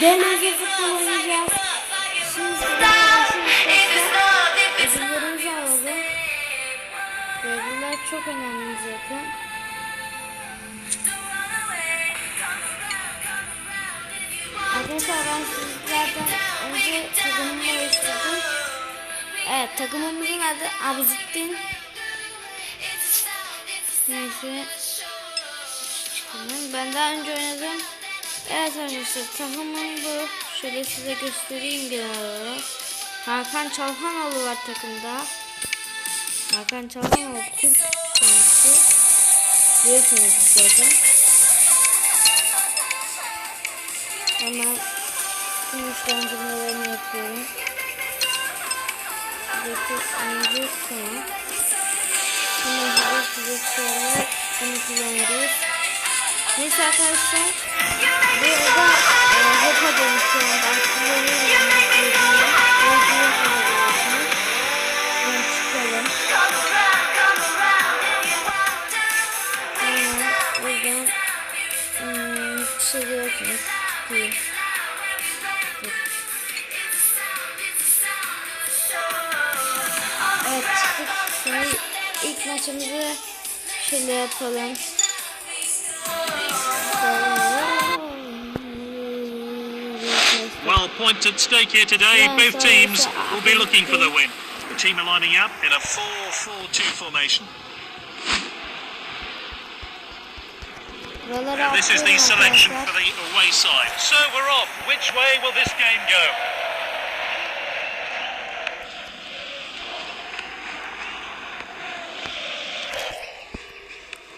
DLC futbol oynayacağız. Şimdi ödüllerimizi alalım. Ödüller çok önemli zaten. Arkadaşlar ben sizlerden önce takımımı oluşturdum. Evet takımımızın adı Abuzittin. Neyse. Ben daha önce oynadım. Evet arkadaşlar takımım bu. Şöyle size göstereyim genel olarak. Hakan Çalhanoğlu var takımda. Hakan Çalhanoğlu Türk kendisi. Biliyorsunuz zaten. Hemen güçlendirmelerini yapıyorum. Buradaki oyuncu tamam. Hemen hızlı size sonra bunu kullanıyoruz. Neyse arkadaşlar. Bu arada e, hopa dönüşüyorum. Hmm, şey yokmuş. Değil. Evet çıktık. Şimdi ilk maçımızı şöyle yapalım. Well, points at stake here today. Yeah, Both so- teams will be looking for the- win. The team are lining up in a 4-4-2 formation. And this is the selection for the away side. So we're off. Which way will this game go?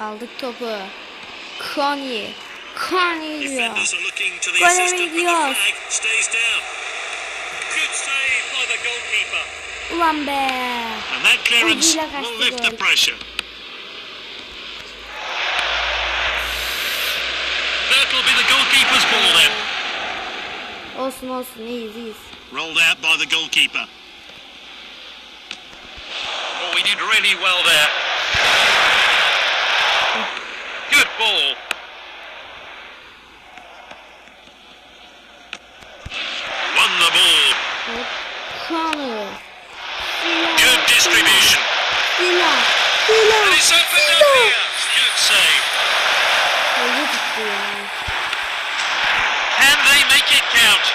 Aldık topu. Kanye. Kanye diyor. Defenders are looking to the assistant the flag. Stays down. Good save by the goalkeeper. Ulan be. And that clearance will lift the pressure. That'll be the goalkeeper's ball then. Olsun olsun iyiyiz iyiyiz. Rolled out by the goalkeeper. Oh, we did really well there.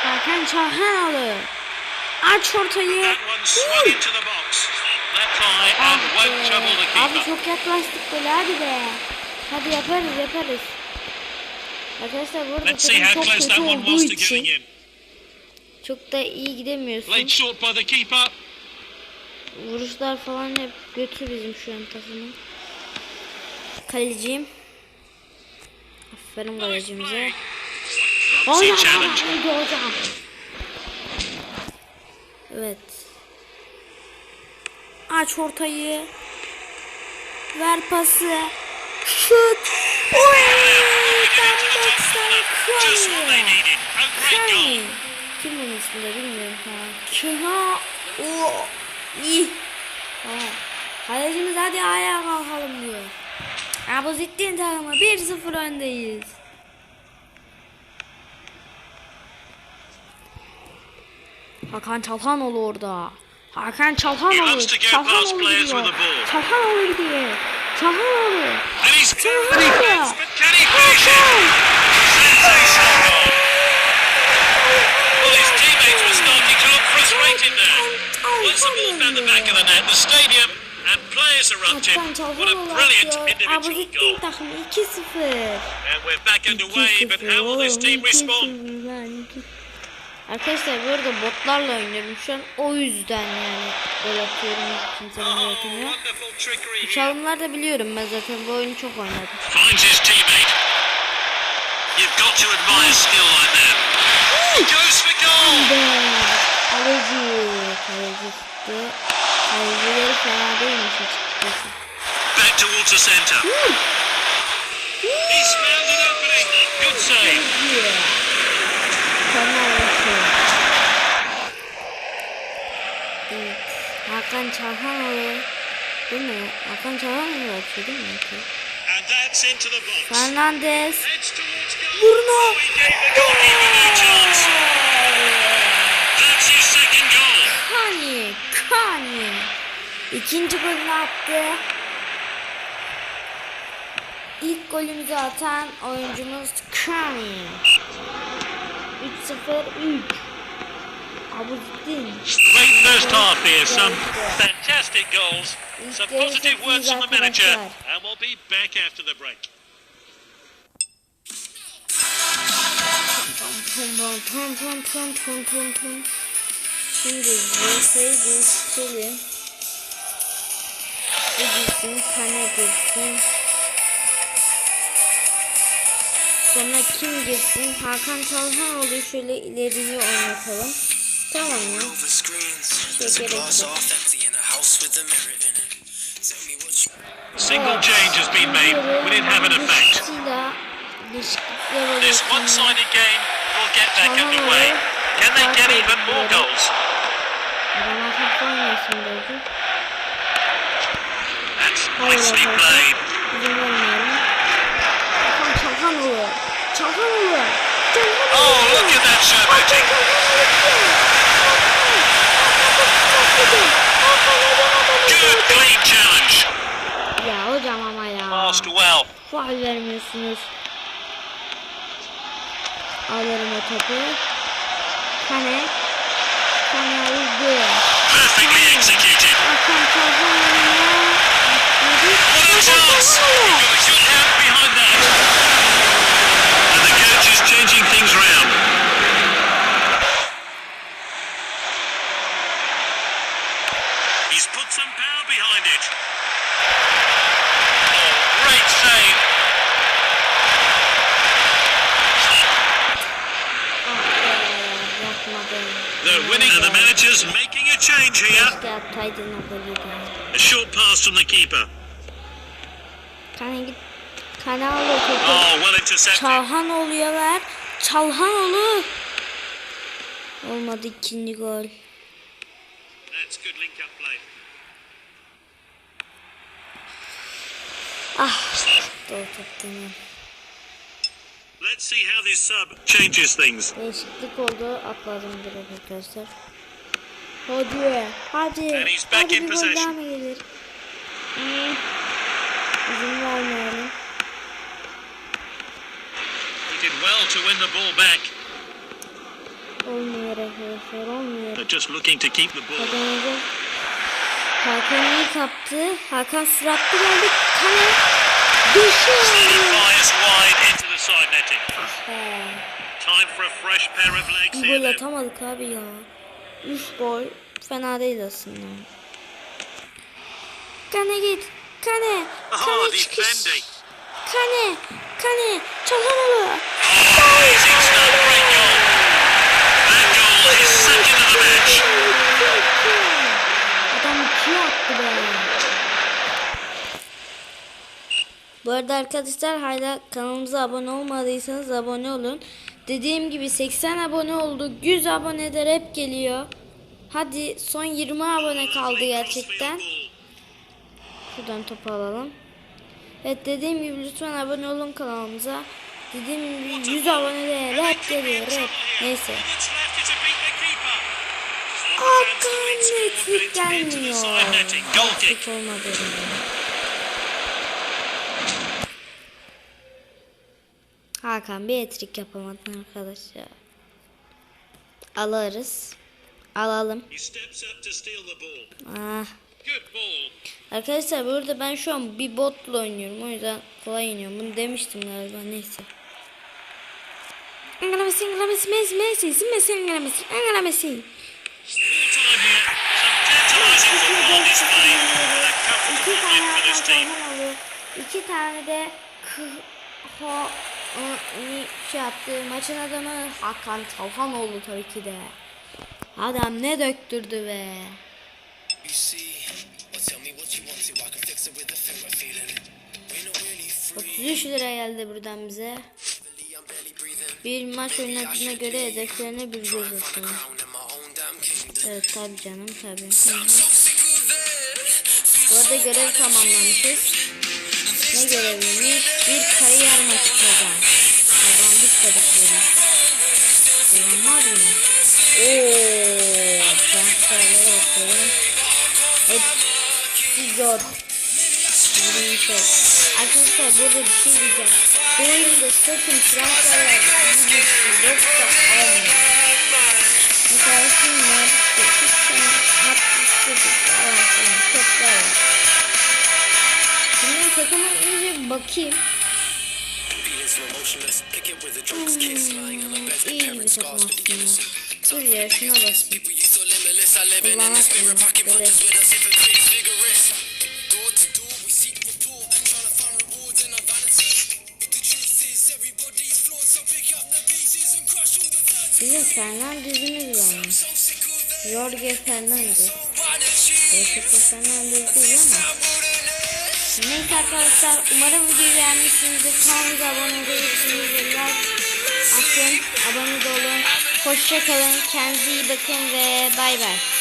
Hakan Çalhanoğlu. Aç ortayı. Abi keeper. çok yaklaştık böyle hadi be. Hadi yaparız yaparız. Arkadaşlar burada Let's see takım how çok close kötü that one olduğu was to going için in. çok da iyi gidemiyorsun. Played short by the keeper. Vuruşlar falan hep götü bizim şu an takımın. Kaleciyim. Aferin kalecimize. Challenge. haydi hocam. Evet. Aç ortayı. Ver pası. Şut. Oy! Tam 90 Just what they saniye. needed. A great goal. Kane. Kim bunun ismi de bilmiyorum ha. Kina. O. İyi. Tamam. Kalecimiz hadi ayağa kalkalım diyor. Abuzittin takımı 1-0 öndeyiz. Hakan Çalhanoğlu orada. Hakan Çalhanoğlu. Çalhanoğlu gidiyor. Çalhanoğlu gidiyor. Çalhanoğlu. Çalhanoğlu. Hakan Çalhanoğlu atıyor. takımı 2-0. And we're back underway, but how will this team respond? Arkadaşlar bu arada botlarla oynuyorum şu an o yüzden yani gol atıyorum hiç wonderful trickery here. Çalımlar da biliyorum ben zaten bu oyunu çok oynadım. Finds his teammate. You've got to admire skill like that. Goes for goal. Be, kaleci, kaleci çıktı. Kalecileri fena değilmiş açıkçası. Back towards the centre. He's found an opening. Good save. Hakan Çalhanoğlu değil mi? Hakan Çalhanoğlu atıyor değil mi? Fernandez. Bruno. Kani. Kani. İkinci golünü attı. İlk golümüzü atan oyuncumuz Kani. 3-0-3. Great first half here. Some fantastic goals. Some positive words from the manager. And we'll be back after the break. Sonra kim girsin? Hakan Çalhanoğlu şöyle ileriye oynatalım. Single change has been made, but it have an effect. This one-sided game will get back underway. Can they get even more goals? That's nicely played. Oh, look at that Faal vermiyorsunuz. Alırım o topu. Kane vurdu. Perfectly executed. Hakan Çalhanoğlu'na. What a chance! You've got a good hand behind that. And the coach is changing things round. He's put some power behind it. Oh, great save. Yapmadım. They're winning and the manager's making a change here. Keşke ataydın o golü de. A short pass from the keeper. Kane git. Kane al o topu. Oh, well intercepted. Çalhanoğlu'ya ver. Çalhanoğlu. Olmadı ikinci gol. That's good link-up play. Ah. Doğru toptanı. Let's see how this sub changes things. Değişiklik oldu. Atladım direkt arkadaşlar. Hadi. Hadi. Hadi bir gol daha mı gelir? Hmm. İzin vermeyelim. He did well to win the ball back. Olmuyor arkadaşlar. Olmuyor. They're just looking to keep the ball. Hakan iyi kaptı. Hakan süratli geldi. Kale. Düşüyor. Netting. He. Time for a fresh pair of legs Bir gol atamadık abi ya. 3 gol. Fena değil aslında. Kane git. Kane. Kane çıkış. Kane. Kane. Çalhanoğlu. Adam iki attı be. Bu arada arkadaşlar hala kanalımıza abone olmadıysanız abone olun. Dediğim gibi 80 abone oldu. 100 aboneler hep geliyor. Hadi son 20 abone kaldı gerçekten. Şuradan topu alalım. Evet dediğim gibi lütfen abone olun kanalımıza. Dediğim gibi 100 aboneler hep geliyor hep. Neyse. Hakan the gelmiyor. Hiç olmadı. Hakan bir etrik yapamadın arkadaşlar. Alırız. Alalım. Ah. Arkadaşlar burada ben şu an bir botla oynuyorum. O yüzden kolay iniyorum. Bunu demiştim galiba. Neyse. Angela Messi, Angela Messi, Messi, Messi, displayed. A İki tane. Hakan oldu. İki tane de ni şey yaptı. Maçın adamı Hakan Çalhanoğlu tabii ki de. Adam ne döktürdü be. 33 lira geldi buradan bize. Bir maç oynadığına göre hedeflerine bir göz kingdom. Evet tabii canım it. Bu arada görev tamamlamışız. Ne göreviymiş? Bir kariyer maçı kazan. Kazandık ki. Kazanmaz mı? Ooo. Transferlere bakıyorum. eksi 4. 20 şey. Arkadaşlar burada bir şey diyeceğim. Bu oyunda sakın transferler gidiyorsun yoksa almayın. Mesela şimdi işte hiç sana atmıştır falan filan toplar var. Şimdi takıma iyice bir bakayım. Hmm, iyi bir takım aslında. Dur ya thuds. Bizim Fernandez'imiz var. Jorge Fernandez. Jorge Fernandez değil ama. İt? Neyse arkadaşlar umarım videoyu beğenmişsinizdir. Kanalımıza abone olabilirsiniz. Atın. Abone olun. Hoşça kalın. Kendinize iyi bakın ve bay bay.